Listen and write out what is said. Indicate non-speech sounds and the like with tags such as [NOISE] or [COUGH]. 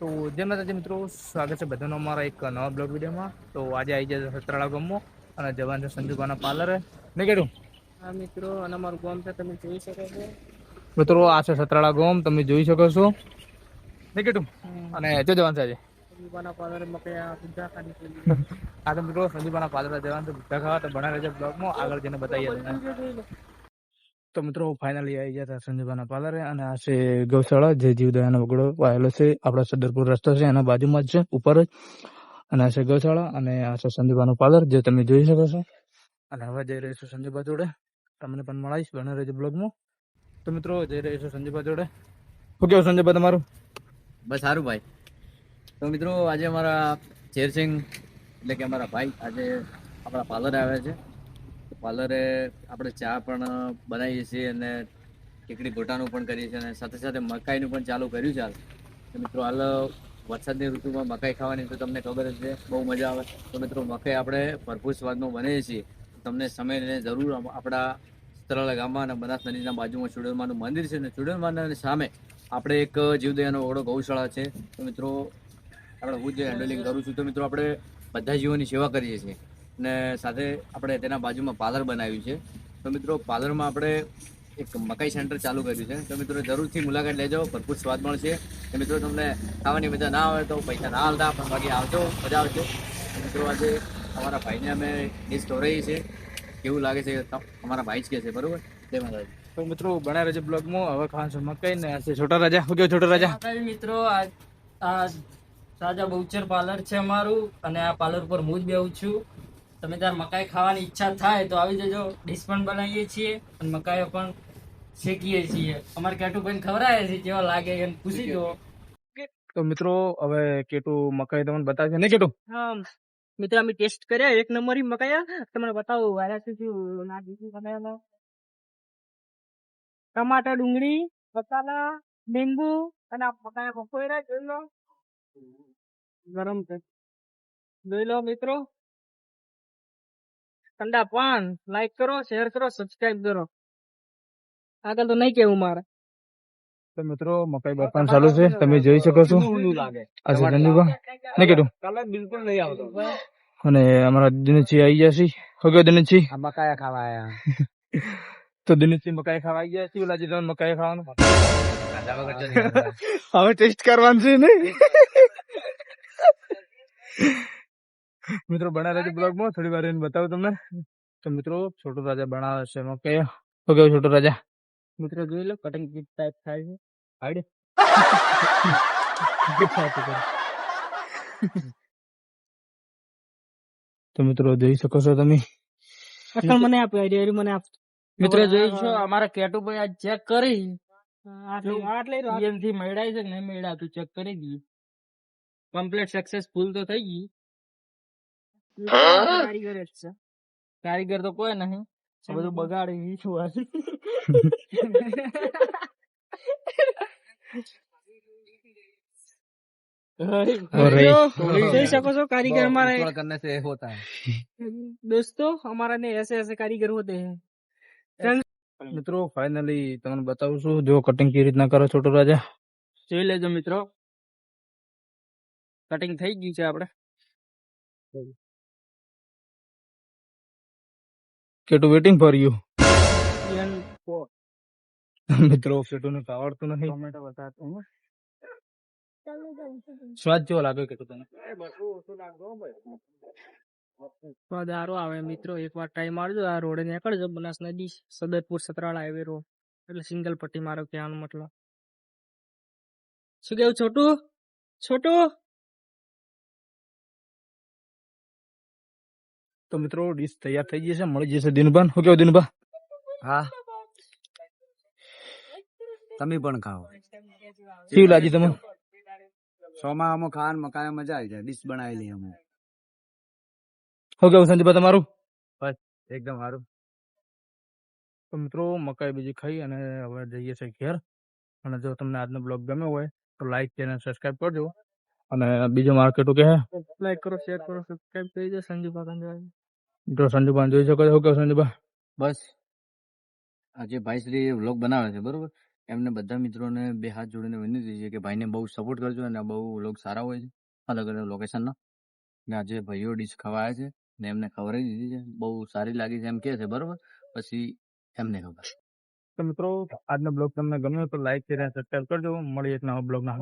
તો જય માતાજી મિત્રો સ્વાગત છે બધાનો અમારા એક નવા બ્લોગ વિડીયોમાં. તો આજે આવી જાય સતરાળા ગમો અને જવાન છે સંજુબાના પાર્લરે. ને કેડું હા મિત્રો અને અમારું ગામ છે તમે જોઈ શકો છો. મિત્રો આ છે સત્રાળા ગામ તમે જોઈ શકો છો. ને કેડું અને જો જવાન છે આજે. આ તો મિત્રો સંજુભાના પાર્લરે જવાન છે બધા ખાવા. તો બના રહેશે બ્લોગમાં. આગળ જઈને બતાવી તો મિત્રો ફાઇનલી આવી ગયા હતા સંજયભાના પાર્લરે અને આ છે ગૌશાળા, જે જીવદયાનો વગડો આવેલો છે. આપણા સદરપુર રસ્તો છે, એના બાજુમાં જ છે, ઉપર જ. અને આ છે ગૌશાળા અને આ છે સંજયભાનું પાર્લર જે તમે જોઈ શકો છો. અને હવે જઈ રહીશું સંજયભા જોડે. તમને પણ મળાવીશ બને રહેજો બ્લોગમાં તો મિત્રો, જઈ રહીશું સંજયભા જોડે. શું કેવું સંજયભા તમારું? બસ સારું ભાઈ. તો મિત્રો, આજે અમારા ચેરસિંગ એટલે કે અમારા ભાઈ, આજે આપણા પાર્લર આવ્યા છે. પાર્લરે આપણે ચા પણ બનાવીએ છીએ અને ટીકડી ગોટાનું પણ કરીએ છીએ અને સાથે સાથે મકાઈનું પણ ચાલુ કર્યું છે હાલ. મિત્રો, હાલ વરસાદની ઋતુમાં મકાઈ ખાવાની તો તમને ખબર જ છે, બહુ મજા આવે. તો મિત્રો, મકાઈ આપણે ભરપૂર સ્વાદમાં બનાવીએ છીએ. તમને સમય લઈને જરૂર આપણા ચિત્રાલય ગામમાં અને બનાસ નદીના બાજુમાં ચુડેલમાનું મંદિર છે અને ચુડેલમાના સામે આપણે એક જીવદયાનો ઓળો ગૌશાળા છે. તો મિત્રો, આપણે હું જે હેન્ડલિંગ કરું છું તો મિત્રો, આપણે બધા જીવોની સેવા કરીએ છીએ. અને સાથે આપણે તેના બાજુમાં પાર્લર બનાવ્યું છે. તો મિત્રો પાર્લરમાં આપણે એક મકાઈ સેન્ટર ચાલુ કર્યું છે. તો મિત્રો જરૂરથી મુલાકાત લેજો. ભરપૂર સ્વાદ મળશે. તો મિત્રો તમને ખાવાની મજા ના આવે તો પૈસા ના આવતા પણ બાકી આવજો મજા આવશે. મિત્રો આજે અમારા ભાઈને અમે ડિશ ખવડાવીએ છીએ કેવું લાગે છે? અમારા ભાઈ જ કહે છે બરોબર? જય માતાજી. તો મિત્રો બના રહેજો બ્લોગમાં. હવે ખાવાનું છે મકાઈ ને આજે છોટા રાજા. હું કેવું છોટા રાજા? મિત્રો આ આ રાજા બહુચર પાર્લર છે અમારું. અને આ પાર્લર પર હું જ બેહું છું. તમે ત્યારે મકાઈ ખાવાની ઈચ્છા થાય તો આવી જજો. ડીશ પણ બનાવીએ છીએ અને મકાઈઓ પણ શેકીએ છીએ. અમારે કેટુભાઈને ખવડાવે છે કેવા લાગે એમ પૂછી દો તો મિત્રો હવે કેટું મકાઈ તમને બતાવશે નહીં કેટું? હા. મિત્રો અમે ટેસ્ટ કર્યા એક નંબર મકાયા તમને બતાવું વાયરસ શું ના બીજું બનાવેલા ટમાટર ડુંગળી મસાલા લીંબુ અને આ મકાયા પકોડા જોઈ લો. ગરમ છે. જોઈ લો મિત્રો. ઠંડા પાન લાઈક કરો શેર કરો સબસ્ક્રાઇબ કરો. આગળ તો નહીં કેવું મારે. તો મિત્રો મકાઈ બફાન ચાલુ છે. તમે જોઈ શકો છો. આજે છે નહીં કીધું. બિલકુલ નહીં આવતો. અને અમારા દિનેશજી આવી ગયા છે. શું દિનેશજી. મકાઈ મકાયા ખાવા આયા. [LAUGHS] તો દિનેશજી મકાઈ ખાવા આવી ગયા છે. ઓલા જીતવાનું મકાઈ ખાવાનું. [LAUGHS] હવે ટેસ્ટ કરવાનું છે ને? [LAUGHS] મિત્રો બના રહેજો બ્લોગમાં. થોડી વાર એને બતાવું તમને. તો મિત્રો છોટો રાજા બનાવે છે. એમાં કયો? તો કેવો છોટો રાજા? મિત્રો જોઈ લો કટિંગ ટાઈપ થાય છે. [LAUGHS] આવડે [LAUGHS] તો મિત્રો જોઈ શકો છો તમે. અકલ મને આપ આઈડિયા મને આપ. મિત્રો જોઈશું અમારા કેટુભાઈ આજ ચેક કરી. એમથી મેળાય છે કે નહીં મેળાતું ચેક કરી દી કમ્પ્લીટ સક્સેસફુલ તો થઈ ગઈ. કારીગર જ છે કારીગર તો કોઈ નહીં આ બધું બગાડી ઈ છું આ. અરે. જોઈ શકો છો કારીગર हमारे थोड़ा करने से होता है दोस्तों हमारा ने ऐसे ऐसे कारीगर होते हैं મિત્રો ફાઇનલી તમને બતાવું છું જો કટિંગ કેવી રીતના કરો છોટો રાજા જોઈ લેજો મિત્રો કટિંગ થઈ ગયું છે આપણે કેટુ વેટિંગ ફોર યુ મિત્રો કેટુને આવડતું નથી ટોમેટો બતાતો સ્વાદ જેવો લાગે કેટુ તને? સ્વાદ સારો આવે મિત્રો. એક વાર ટ્રાય મારજો આ રોડે નીકળજો. બનાસ નદી સદરપુર સતરાળા હાઈવે રોડ એટલે સિંગલ પટ્ટી મારો કહેવાનો મતલબ. શું કેવું છોટું? છોટું? તો મિત્રો ડીશ તૈયાર થઈ જશે મળી જશે દિનભાન શું કેવું દિનભા હા. તમે પણ ખાઓ. કેવું લાગી તમને? સોમાં અમુક ખાન મકાન મજા આવી જાય. ડીશ બનાવી લઈએ અમે શું કેવું સંજયભા તમારું? એકદમ સારું. તો મિત્રો મકાઈ બીજી ખાઈ અને હવે જઈએ છીએ ઘેર. અને જો તમને આજનો બ્લોગ ગમ્યો હોય તો લાઈક ચેનલ સબસ્ક્રાઇબ કરજો. અને બીજો માર્કેટો કે લાઈક કરો શેર કરો સબસ્ક્રાઇબ કરી દો સંજુ પાકન મિત્રો સંજુભાન જોઈ શકો છો કે કેવું સંજુભા બસ. આજે ભાઈશ્રી ભાઈ શ્રી વ્લોગ બનાવે છે બરોબર? એમને બધા મિત્રોને બે હાથ જોડીને વિનંતી છે કે ભાઈને બહુ સપોર્ટ કરજો અને બહુ વ્લોગ સારા હોય છે અલગ અલગ લોકેશનના ને. આજે ભાઈઓ ડીશ ખાવા આવ્યા છે ને એમને ખવડાવી દીધી છે. બહુ સારી લાગી છે એમ કહે છે બરોબર? પછી એમને ખબર. તો મિત્રો આજનો બ્લોગ તમને ગમ્યો તો લાઈક શેર સબસ્ક્રાઈબ કરજો. મળીએ એક નવા બ્લોગના